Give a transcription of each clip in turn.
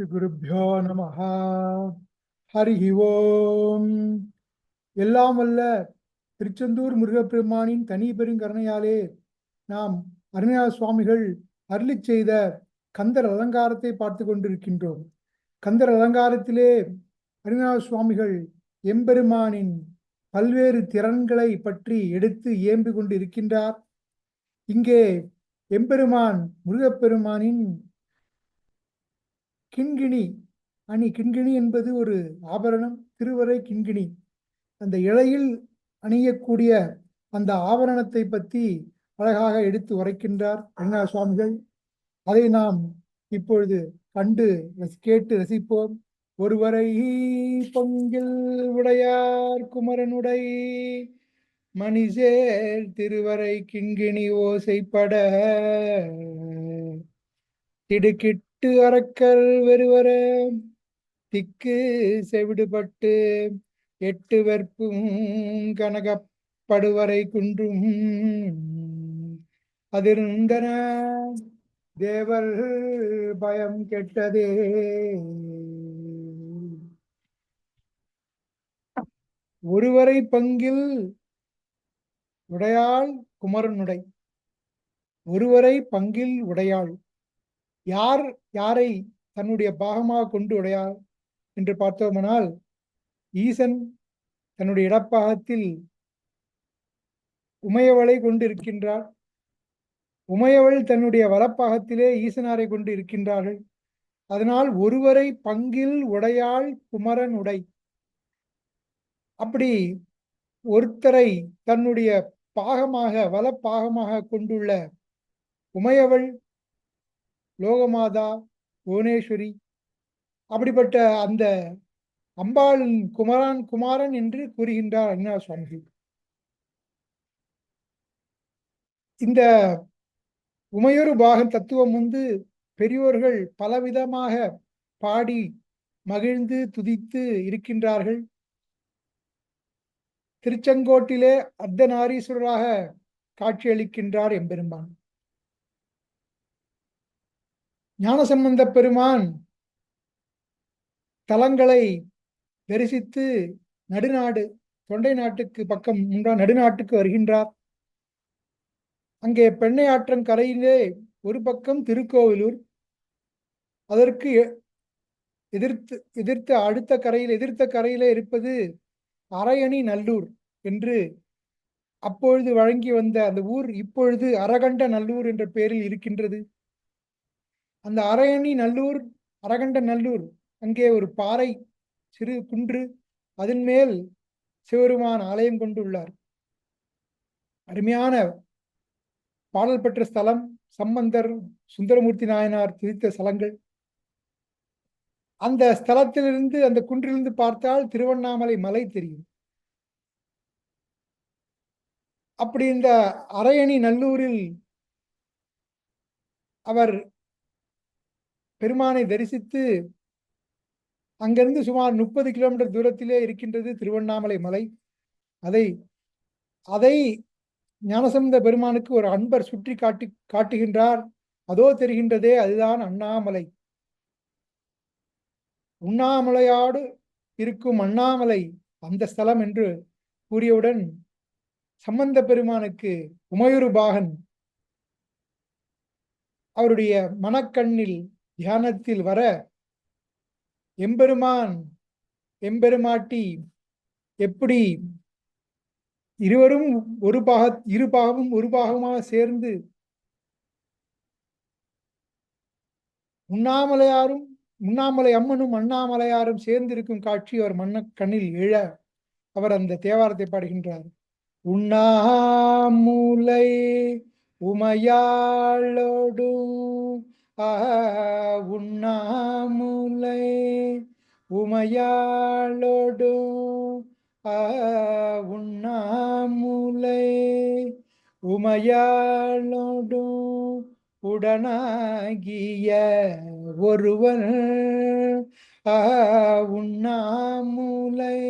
ஸ்ரீகுருப்போ நம ஹரி ஓம் எல்லாம் வல்ல திருச்செந்தூர் முருகப்பெருமானின் தனி பெருங்கருணையாலே நாம் அருணா சுவாமிகள் அருளிச் செய்த கந்தர் அலங்காரத்தை பார்த்து கொண்டிருக்கின்றோம். கந்தர் அலங்காரத்திலே அருணா சுவாமிகள் எம்பெருமானின் பல்வேறு திறன்களை பற்றி எடுத்து ஏம்பி கொண்டு இருக்கின்றார் இங்கே எம்பெருமான் முருகப்பெருமானின் கிண்கிணி அணி கிண்கிணி என்பது ஒரு ஆபரணம் திருவரை கிண்கிணி. அந்த இலையில் அணியக்கூடிய அந்த ஆபரணத்தை பற்றி அழகாக எடுத்து உரைக்கின்றார் அண்ணா சுவாமிகள். அதை நாம் இப்பொழுது கண்டு ரசி- கேட்டு ரசிப்போம். ஒருவரை பொங்கில் உடையார் குமரனுடை மணிசேர் திருவரை கிண்கிணி ஓசைப்பட திடுக்கிட்டு அரக்கர் வெறுவர திக்கு செவிடுபட்டு எட்டு வெற்பும் கனகப்படுவரை குன்றும். அதிர்ந்தன தேவர் பயம் கெட்டதே. ஒருவரை பங்கில் உடையாள் குமரனுடை. ஒருவரை பங்கில் உடையாள் யார் யாரை தன்னுடைய பாகமாக கொண்டு உடையாள் என்று பார்த்தோமானால் ஈசன் தன்னுடைய இடப்பாகத்தில் உமையவளை கொண்டு இருக்கின்றார் உமையவள் தன்னுடைய வலப்பாகத்திலே ஈசனாரை கொண்டு இருக்கின்றார்கள். அதனால் ஒருவரை பங்கில் உடையாள் குமரன் உடை. அப்படி ஒருத்தரை தன்னுடைய பாகமாக வலப்பாகமாக கொண்டுள்ள உமையவள் லோகமாதா புவனேஸ்வரி அப்படிப்பட்ட அந்த அம்பாளின் குமரான் குமாரன் என்று கூறுகின்றார் அண்ணா சுவாமிகள் இந்த உமையொரு பாகன் தத்துவம் வந்து பெரியோர்கள் பலவிதமாக பாடி மகிழ்ந்து துதித்து இருக்கின்றார்கள். திருச்செங்கோட்டிலே அர்த்தநாரீஸ்வரராக காட்சியளிக்கின்றார் எம்பெருமான். ஞானசம்பந்த பெருமான் தலங்களை தரிசித்து நடுநாடு தொண்டை நாட்டுக்கு பக்கம் முன்றா நடுநாட்டுக்கு வருகின்றார். அங்கே பெண்ணை ஆற்றம் கரையிலே ஒரு பக்கம் திருக்கோவிலூர் அதற்கு எ- எதிர்த்து எதிர்த்த அடுத்த கரையில் எதிர்த்த கரையிலே இருப்பது அரையணி நல்லூர் என்று அப்பொழுது வழங்கி வந்த அந்த ஊர் இப்பொழுது அரகண்ட நல்லூர் என்ற பெயரில் இருக்கின்றது. அந்த அரையணி நல்லூர் அரகண்ட நல்லூர் அங்கே ஒரு பாறை சிறு குன்று அதன் மேல் சிவருமான் ஆலயம் கொண்டுள்ளார். அருமையான பாடல் பெற்ற ஸ்தலம் சம்பந்தர் சுந்தரமூர்த்தி நாயனார் துதித்த ஸ்தலங்கள். அந்த ஸ்தலத்திலிருந்து அந்த குன்றிலிருந்து பார்த்தால் திருவண்ணாமலை மலை தெரியும். அப்படி இந்த அரையணி நல்லூரில் அவர் பெருமானை தரிசித்து அங்கிருந்து சுமார் முப்பது கிலோமீட்டர் தூரத்திலே இருக்கின்றது திருவண்ணாமலை மலை. அதை அதை ஞானசம்பந்த பெருமானுக்கு ஒரு அன்பர் சுற்றி காட்டி காட்டுகின்றார். அதோ தெரிகின்றதே அதுதான் அண்ணாமலை. உண்ணாமலையாடு இருக்கும் அண்ணாமலை அந்த ஸ்தலம் என்று கூறியவுடன் சம்பந்த பெருமானுக்கு உமையுரு பாகன் அவருடைய மனக்கண்ணில் தியானத்தில் வர எம்பெருமான் எம்பெருமாட்டி எப்படி இருவரும் ஒரு பாக இரு பாகமும் ஒரு பாகமாக சேர்ந்து உண்ணாமலையாரும் உண்ணாமலை அம்மனும் அண்ணாமலையாரும் சேர்ந்திருக்கும் காட்சி அவர் மன்ன கண்ணில் எழ அவர் அந்த தேவாரத்தை பாடுகின்றார். உண்ணாமுலை உமையாளோடும் உண்ணாமுலை உமையாளோடு உண்ணாமுலை உமையாளோடு உடனாகிய ஒருவர் உண்ணாமுலை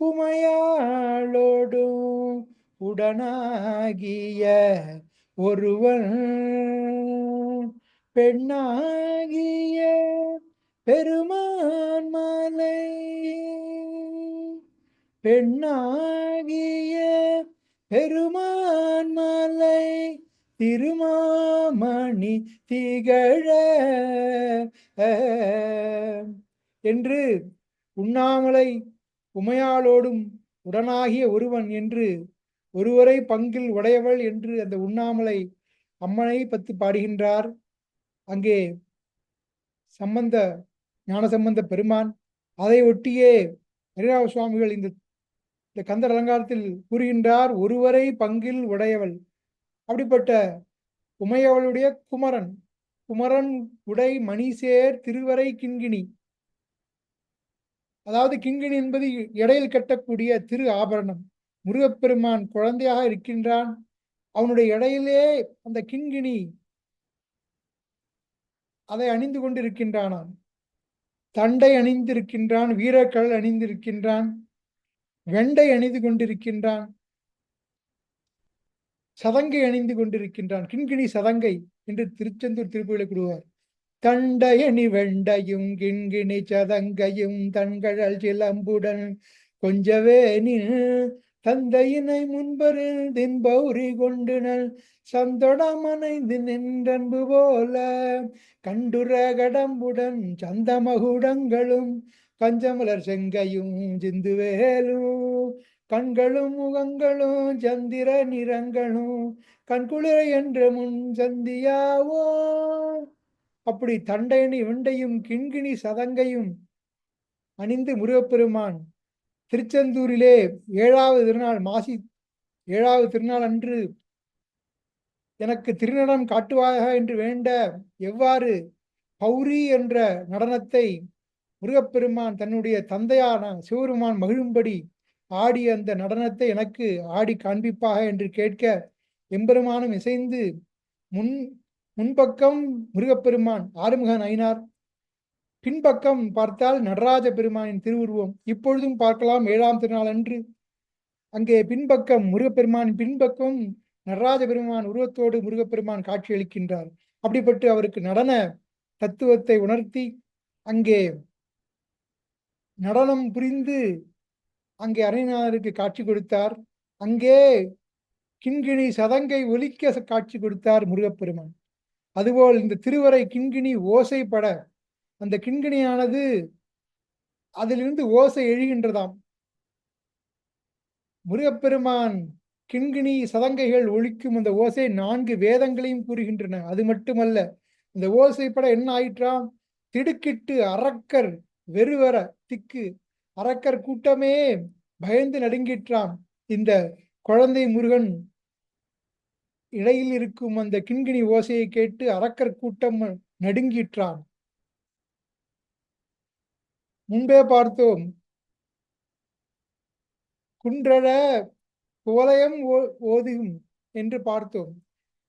உமையாளோடு உடனாகிய ஒருவன். பெண்ணாகிய பெருமான் மலை. பெண்ணாகிய பெருமான் மலை திருமாமணி திகழ. என்று உண்ணாமலை உமையாளோடும் உடனாகிய ஒருவன் என்று ஒருவரை பங்கில் உடையவள் என்று அந்த உண்ணாமலை அம்மனை பற்றி பாடுகின்றார். அங்கே சம்பந்த ஞானசம்பந்த பெருமான் அதை ஒட்டியே ஹரிராவ சுவாமிகள் இந்த இந்த கந்தர் அலங்காரத்தில் கூறுகின்றார் ஒருவரை பங்கில் உடையவள். அப்படிப்பட்ட உமையவளுடைய குமரன் குமரன் உடை மணிசேர் திருவரை கிண்கிணி. அதாவது கிண்கிணி என்பது இடையில் கட்டக்கூடிய திரு ஆபரணம். முருகப்பெருமான் குழந்தையாக இருக்கின்றான். அவனுடைய இடையிலே அந்த கிண்கிணி அதை அணிந்து கொண்டிருக்கின்றானாம். தண்டை அணிந்திருக்கின்றான் வீரக்கல் அணிந்திருக்கின்றான் வெண்டை அணிந்து கொண்டிருக்கின்றான் சதங்கை அணிந்து கொண்டிருக்கின்றான் கிண்கிணி சதங்கை என்று திருச்செந்தூர் திருப்பதியில் கூடுவார் தண்டையணி வெண்டையும் கிண்கிணி சதங்கையும் தன்கழல் சிலம்புடன் கொஞ்சவே நீ தந்தையினை முன்பரு தின்பௌரி கொண்டுனல் சந்தொடமனைந்து நின்றன்பு போல. கண்டுர கடம்புடன் சந்தமகுடங்களும் கஞ்சமலர் செங்கையும் சிந்துவேலும் கண்களும் முகங்களும் சந்திர நிறங்களும் கண்குளிர என்ற முன் சந்தியாவோ. அப்படி தண்டையணி வெண்டையும் கிண்கிணி சதங்கையும் அணிந்து முருகப்பெருமான் திருச்செந்தூரிலே ஏழாவது திருநாள் மாசி ஏழாவது திருநாள் அன்று எனக்கு திருநடம் காட்டுவாக என்று வேண்ட எவ்வாறு பௌரி என்ற நடனத்தை முருகப்பெருமான் தன்னுடைய தந்தையான சிவபெருமான் மகிழும்படி ஆடிய அந்த நடனத்தை எனக்கு ஆடி காண்பிப்பாக என்று கேட்க எம்பெருமானும் இசைந்து முன் முன்பக்கம் முருகப்பெருமான் ஆறுமுகன் ஐனார் பின்பக்கம் பார்த்தால் நடராஜ பெருமானின் திருவுருவம். இப்பொழுதும் பார்க்கலாம் ஏழாம் திருநாள் அன்று அங்கே பின்பக்கம் முருகப்பெருமானின் பின்பக்கம் நடராஜ பெருமான் உருவத்தோடு முருகப்பெருமான் காட்சியளிக்கின்றார். அப்படிப்பட்டு அவருக்கு நடன தத்துவத்தை உணர்த்தி அங்கே நடனம் புரிந்து அங்கே அரைநாதருக்கு காட்சி கொடுத்தார். அங்கே கிண்கிணி சதங்கை ஒலிக்க காட்சி கொடுத்தார் முருகப்பெருமான். அதுபோல் இந்த திருவரை கிண்கிணி ஓசைப்பட அந்த கிண்கிணியானது அதிலிருந்து ஓசை எழுகின்றதாம். முருகப்பெருமான் கிண்கிணி சதங்கைகள் ஒழிக்கும் அந்த ஓசை நான்கு வேதங்களையும் கூறுகின்றன. அது மட்டுமல்ல இந்த ஓசை படம் என்ன ஆயிற்றாம்? திடுக்கிட்டு அரக்கர் வெறுவர திக்கு அரக்கர் கூட்டமே பயந்து நடுங்கிற்றாம். இந்த குழந்தை முருகன் இடையில் இருக்கும் அந்த கிண்கிணி ஓசையை கேட்டு அரக்கர் கூட்டம் நடுங்கிற்றான். முன்பே பார்த்தோம். குன்றழ குவலயம் ஓதும் என்று பார்த்தோம்.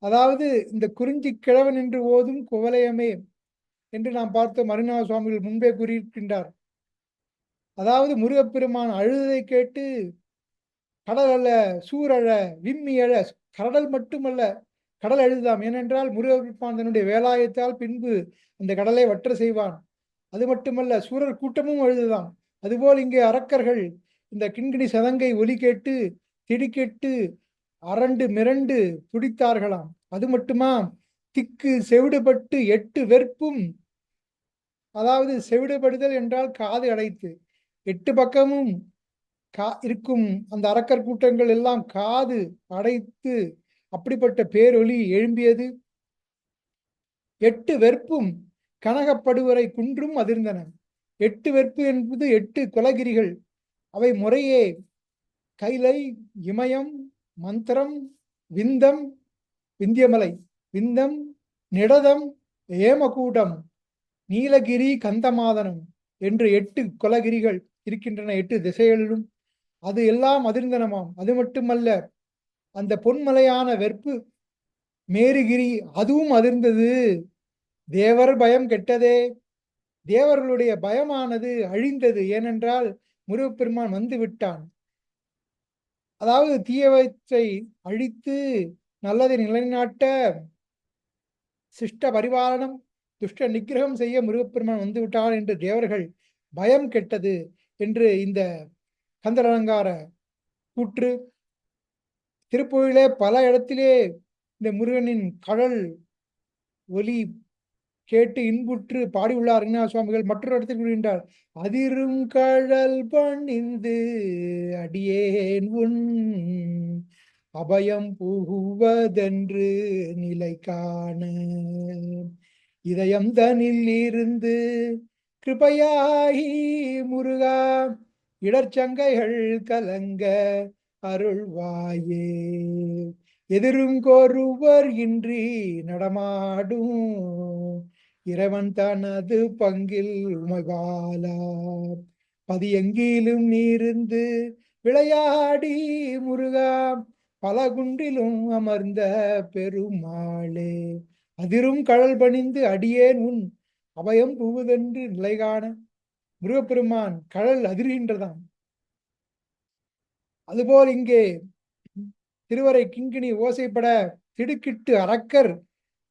அதாவது இந்த குறிஞ்சி கிழவன் என்று ஓதும் குவலயமே என்று நாம் பார்த்தோம். அருணா சுவாமிகள் முன்பே கூறியிருக்கின்றார். அதாவது முருகப்பெருமான் அழுதை கேட்டு கடல் அல்ல சூரழ விம்மி அழ கடல் மட்டுமல்ல கடல் அழுதாம். ஏனென்றால் முருகப்பெருமான் தன்னுடைய வேலாயத்தால் பின்பு அந்த கடலை வற்ற செய்வான். அது மட்டுமல்ல சூரர் கூட்டமும் அழுதுதான் அதுபோல் இங்கே அரக்கர்கள் இந்த கிண்கிணி சதங்கை ஒலி கேட்டு திடுக்கெட்டு அரண்டு மிரண்டு துடித்தார்களாம். அது மட்டுமா? திக்கு செவிடுபட்டு எட்டு வெறுப்பும் அதாவது செவிடுபடுதல் என்றால் காது அடைத்து. எட்டு பக்கமும் கா இருக்கும் அந்த அரக்கர் கூட்டங்கள் எல்லாம் காது அடைத்து அப்படிப்பட்ட பேரொலி எழும்பியது. எட்டு வெறுப்பும் கனகப்படுவரை குன்றும் அதிர்ந்தன. எட்டு வெற்பு என்பது எட்டு குலகிரிகள். அவை முறையே கைலை இமயம் மந்திரம் விந்தம் விந்தியமலை விந்தம் நிடதம் ஏமகூடம் நீலகிரி கந்தமாதனம் என்று எட்டு குலகிரிகள் இருக்கின்றன எட்டு திசைகளிலும். அது எல்லாம் அதிர்ந்தனமாம். அது மட்டுமல்ல அந்த பொன்மலையான வெற்பு மேருகிரி அதுவும் அதிர்ந்தது. தேவர் பயம் கெட்டதே. தேவர்களுடைய பயமானது அழிந்தது. ஏனென்றால் முருகப்பெருமான் வந்து விட்டான். அதாவது தீயவற்றை அழித்து நல்லதை நிலைநாட்ட சிஷ்ட பரிபாலனம் துஷ்ட நிகிரகம் செய்ய முருகப்பெருமான் வந்து விட்டான் என்று தேவர்கள் பயம் கெட்டது என்று இந்த கந்தரலங்கார கூற்று. திருப்பூரிலே பல இடத்திலே இந்த முருகனின் கடல் ஒலி கேட்டு இன்புற்று பாடியுள்ளார் ரங்கநாத சுவாமிகள். மற்றொரு இடத்தில் கூறுகின்றார் அதிரும் கழல் பணிந்து அடியேன் உன் அபயம் புகுவதென்று நிலை காண. இதயம் தனில் இருந்து கிருபையாகி முருகா இடர்ச்சங்கைகள் கலங்க அருள்வாயே. எதிரும் கோருவர் இன்றி நடமாடும் இறைவன் தனது பங்கில் உமைவாலா பதியெங்கிலும் நீருந்து விளையாடி முருகா பல குன்றிலும் அமர்ந்த பெருமாளே. அதிரும் கடல் பணிந்து அடியேன் உன் அபயம் புகுதென்று நிலைகாண. முருகப்பெருமான் கடல் அதிர்கின்றதாம். அதுபோல் இங்கே திருவரை கிங்கினி ஓசைப்பட திடுக்கிட்டு அரக்கர்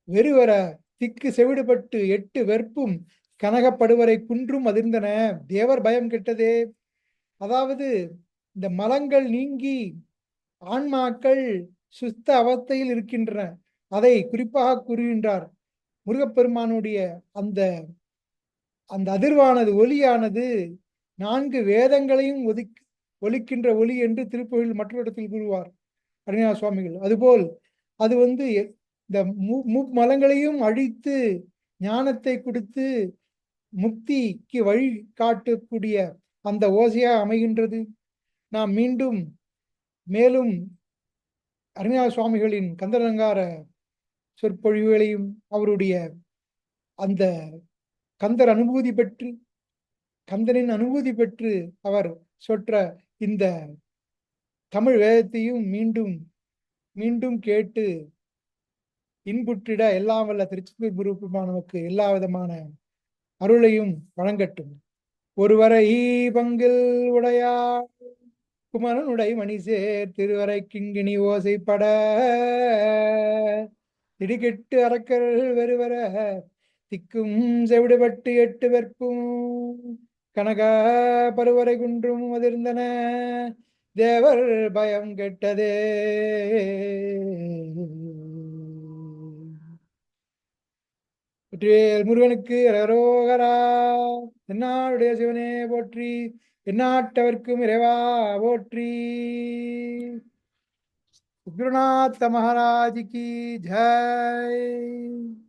வெறுவர திக்கு செவிடுபட்டு எட்டு வெறுப்பும் கனகப்படுவரை குன்றும் அதிர்ந்தன. தேவர் பயம் கெட்டதே. அதாவது இந்த மலங்கள் நீங்கி ஆன்மாக்கள் சுத்த அவஸ்தையில் இருக்கின்றன. அதை குறிப்பாக கூறுகின்றார் முருகப்பெருமானுடைய அந்த அந்த அதிர்வானது ஒலியானது நான்கு வேதங்களையும் ஒதுக்கி ஒலிக்கின்ற ஒலி என்று திருப்பொழில் மற்றொரு இடத்தில் கூறுவார். அருணா சுவாமிகள் அதுபோல் அது வந்து இந்த மு மலங்களையும் அழித்து ஞானத்தை கொடுத்து முக்திக்கு வழி காட்டக்கூடிய அந்த ஓசையாக அமைகின்றது. நாம் மீண்டும் மேலும் அருமையா சுவாமிகளின் கந்தரங்கார சொற்பொழிவுகளையும் அவருடைய அந்த கந்தர் அனுபூதி பெற்று கந்தனின் அனுபூதி பெற்று அவர் சொற்ற இந்த தமிழ் வேதத்தையும் மீண்டும் மீண்டும் கேட்டு இன்புற்றிட எல்லாம் வல்ல திருச்செந்தூர் குருப்பமானவருக்கு எல்லா விதமான அருளையும் வழங்கட்டும். ஒருவரை பங்கில் உடையா குமரனுடை மணிசேர் திருவரை கிங்கினி ஓசைப்பட. திடுகெட்டு அறக்கர்கள் வருவர திக்கும் செவிடுபட்டு எட்டு வெற்பும். கனக பருவரை குன்றும் அதிர்ந்தன தேவர் பயம் கெட்டதே. முருகனுக்கு ரரோகரா என்னாளுடைய சிவனே போற்றி எந்நாட்டவர்க்கும் இறைவா போற்றி. குருநாத்த மகாராஜிக்கு ஜெய்.